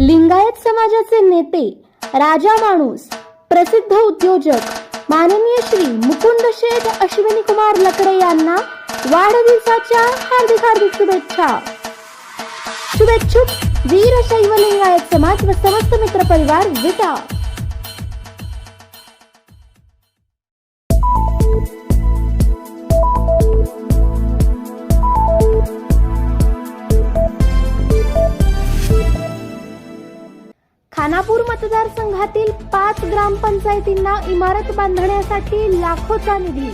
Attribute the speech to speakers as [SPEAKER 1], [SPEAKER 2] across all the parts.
[SPEAKER 1] लिंगायत समाजाचे नेते राजा माणूस प्रसिद्ध उद्योजक माननीय श्री मुकुंद शेठ अश्विनी कुमार लकडे यांना वाढदिवसाच्या हार्दिक हार्दिक शुभेच्छा. शुभेच्छुक वीरशैव लिंगायत समाज व समस्त मित्र परिवार विटा. खानापूर मतदारसंघातील पाच ग्रामपंचायतींना इमारत बांधण्यासाठी लाखोचा निधी.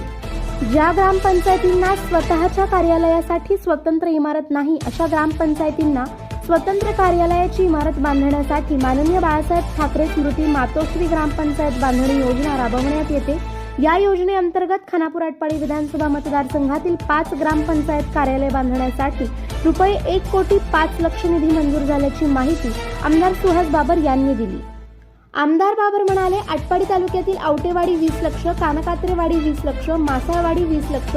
[SPEAKER 1] ज्या ग्रामपंचायतींना स्वतःच्या कार्यालयासाठी स्वतंत्र इमारत नाही अशा ग्रामपंचायतींना स्वतंत्र कार्यालयाची इमारत बांधण्यासाठी माननीय बाळासाहेब ठाकरे स्मृती मातोश्री ग्रामपंचायत बांधणी योजना राबवण्यात येते. या योजनेअंतर्गत खानापूर आटपाडी विधानसभा मतदारसंघातील पाच ग्रामपंचायत कार्यालय बांधण्यासाठी रुपये एक कोटी पाच लक्ष निधी मंजूर झाल्याची माहिती आमदार सुहास बाबर यांनी दिली. आमदार बाबर म्हणाले आटपाडी तालुक्यातील आवटेवाडी वीस लक्ष कानकात्रेवाडी वीस लक्ष मासाळवाडी वीस लक्ष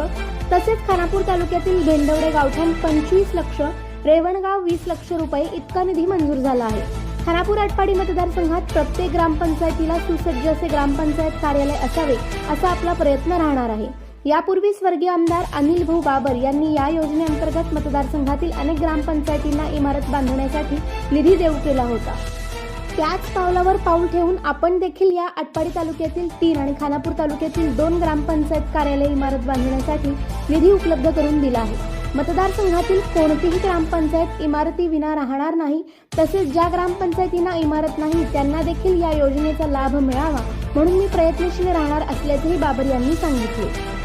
[SPEAKER 1] तसेच खानापूर तालुक्यातील भेंडवडे गावठाण पंचवीस लक्ष रेवणगाव वीस लक्ष रुपये इतका निधी मंजूर झाला आहे. खानापूर आटपाडी मतदारसंघात प्रत्येक ग्रामपंचायतीला सुसज्ज असे ग्रामपंचायत कार्यालय असावे असा आपला प्रयत्न राहणार आहे. यापूर्वी स्वर्गीय आमदार अनिल भाऊ बाबर यांनी या योजनेअंतर्गत मतदारसंघातील अनेक ग्रामपंचायतींना इमारत बांधण्यासाठी निधी देऊ केला होता. त्याच पावलावर पाऊल ठेवून आपण देखील या आटपाडी तालुक्यातील तीन आणि खानापूर तालुक्यातील दोन ग्रामपंचायत कार्यालय इमारत बांधण्यासाठी निधी उपलब्ध करून दिला आहे. मतदारसंघातील कोणतीही ग्रामपंचायत इमारती विना राहणार नाही तसेच ज्या ग्रामपंचायतींना इमारत नाही त्यांना देखील या योजनेचा लाभ मिळावा म्हणून मी प्रयत्नशील राहणार असल्याचेही बाबर यांनी सांगितले.